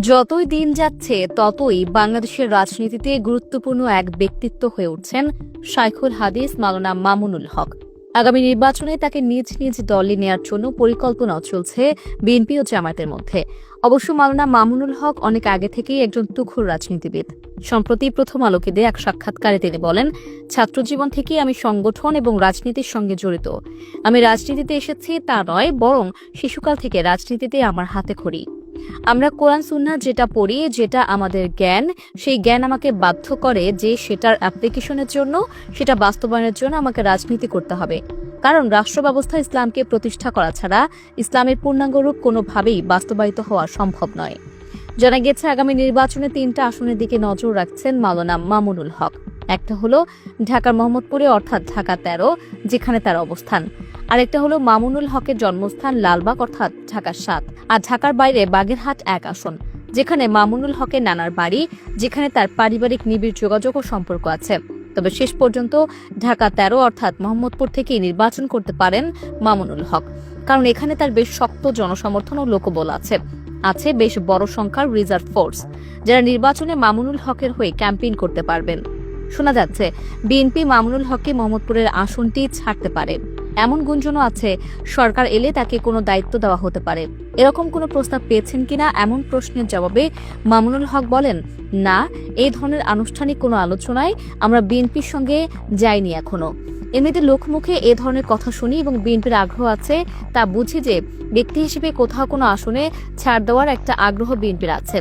যতই দিন যাচ্ছে, ততই বাংলাদেশের রাজনীতিতে গুরুত্বপূর্ণ এক ব্যক্তিত্ব হয়ে উঠছেন শাইখুল হাদিস মাওলানা মামুনুল হক। আগামী নির্বাচনে তাকে নিজ নিজ দলে নেয়ার জন্য পরিকল্পনাও চলছে বিএনপি ও জামায়াতের মধ্যে। অবশ্য মাওলানা মামুনুল হক অনেক আগে থেকেই একজন তুখুর রাজনীতিবিদ। সম্প্রতি প্রথম আলোকে দেয়া এক সাক্ষাৎকারে তিনি বলেন ছাত্রজীবন থেকেই আমি সংগঠন এবং রাজনীতির সঙ্গে জড়িত। আমি রাজনীতিতে এসেছি তা নয়, বরং শিশুকাল থেকে রাজনীতিতে আমার হাতে খড়ি। আমরা কোরআন সুন্না যেটা পড়ি, যেটা আমাদের জ্ঞান, সেই জ্ঞান আমাকে বাধ্য করে যে সেটার অ্যাপ্লিকেশনের জন্য, সেটা বাস্তবায়নের জন্য আমাকে রাজনীতি করতে হবে। কারণ রাষ্ট্র ব্যবস্থা ইসলামকে প্রতিষ্ঠা করা ছাড়া ইসলামের পূর্ণাঙ্গ রূপ কোনোভাবেই বাস্তবায়িত হওয়া সম্ভব নয়। জানা গেছে আগামী নির্বাচনে তিনটা আসনের দিকে নজর রাখছেন মাওলানা মামুনুল হক। একটা হলো ঢাকার মোহাম্মদপুরে, অর্থাৎ ঢাকা তেরো, যেখানে তার অবস্থান। আরেকটা হলো মামুনুল হকের জন্মস্থান লালবাগ, অর্থাৎ ঢাকার সাত। আর ঢাকার বাইরে বাগেরহাট এক আসন, যেখানে মামুনুল হকের নানার বাড়ি, যেখানে তার পারিবারিক নিবিড় যোগাযোগ ও সম্পর্ক আছে। তবে শেষ পর্যন্ত ঢাকা তেরো, অর্থাৎ মোহাম্মদপুর থেকেই নির্বাচন করতে পারেন মামুনুল হক। কারণ এখানে তার বেশ শক্ত জনসমর্থন ও লোকবল আছে। আছে বেশ বড় সংখ্যার রিজার্ভ ফোর্স, যারা নির্বাচনে মামুনুল হকের হয়ে ক্যাম্পেইন করতে পারবেন। শোনা যাচ্ছে, বিএনপি মামুনুল হককে মোহাম্মদপুরের আসনটি ছাড়তে পারে। এমন গুঞ্জনও আছে, সরকার এলে তাকে কোনো দায়িত্ব দেওয়া হতে পারে। এরকম কোনো প্রস্তাব পেয়েছেন কিনা এমন প্রশ্নের জবাবে মামুনুল হক বলেন, না, এই ধরনের আনুষ্ঠানিক কোনো আলোচনায় আমরা বিএনপির সঙ্গে যাইনি এখনও। এমনিতে লোকমুখে এ ধরনের কথা শুনি এবং বিএনপির আগ্রহ আছে তা বুঝি যে ব্যক্তি হিসেবে কোথাও কোনো আসনে ছাড় দেওয়ার একটা আগ্রহ বিএনপির আছে।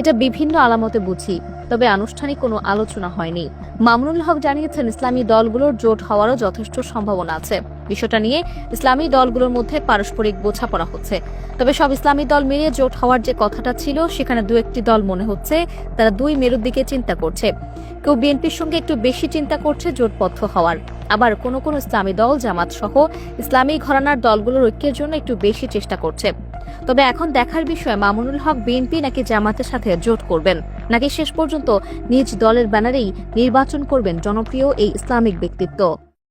এটা বিভিন্ন আলামতে বুঝি। তবে আনুষ্ঠানিক কোনো আলোচনা হয়নি। মামুনুল হক জানিয়েছেন, ইসলামী দলগুলোর জোট হওয়ারও যথেষ্ট সম্ভাবনা আছে। বিষয়টা নিয়ে ইসলামী দলগুলোর মধ্যে পারস্পরিক বোঝাপড়া হচ্ছে। তবে সব ইসলামী দল মিলিয়ে জোট হওয়ার যে কথাটা ছিল, সেখানে দু একটি দল মনে হচ্ছে তারা দুই মেরুর দিকে চিন্তা করছে। কেউ বিএনপির সঙ্গে একটু বেশি চিন্তা করছে জোটবদ্ধ হওয়ার। আবার কোনো কোনো ইসলামী দল, জামাত সহ ইসলামী ঘরানার দলগুলোর ঐক্যের জন্য একটু বেশি চেষ্টা করছে। তবে এখন দেখার বিষয়, মামুনুল হক বিএনপি নাকি জামাতের সাথে জোট করবেন? নাকি শেষ পর্যন্ত নিজ দলের ব্যানারেই নির্বাচন করবেন জনপ্রিয় এই ইসলামিক ব্যক্তিত্ব।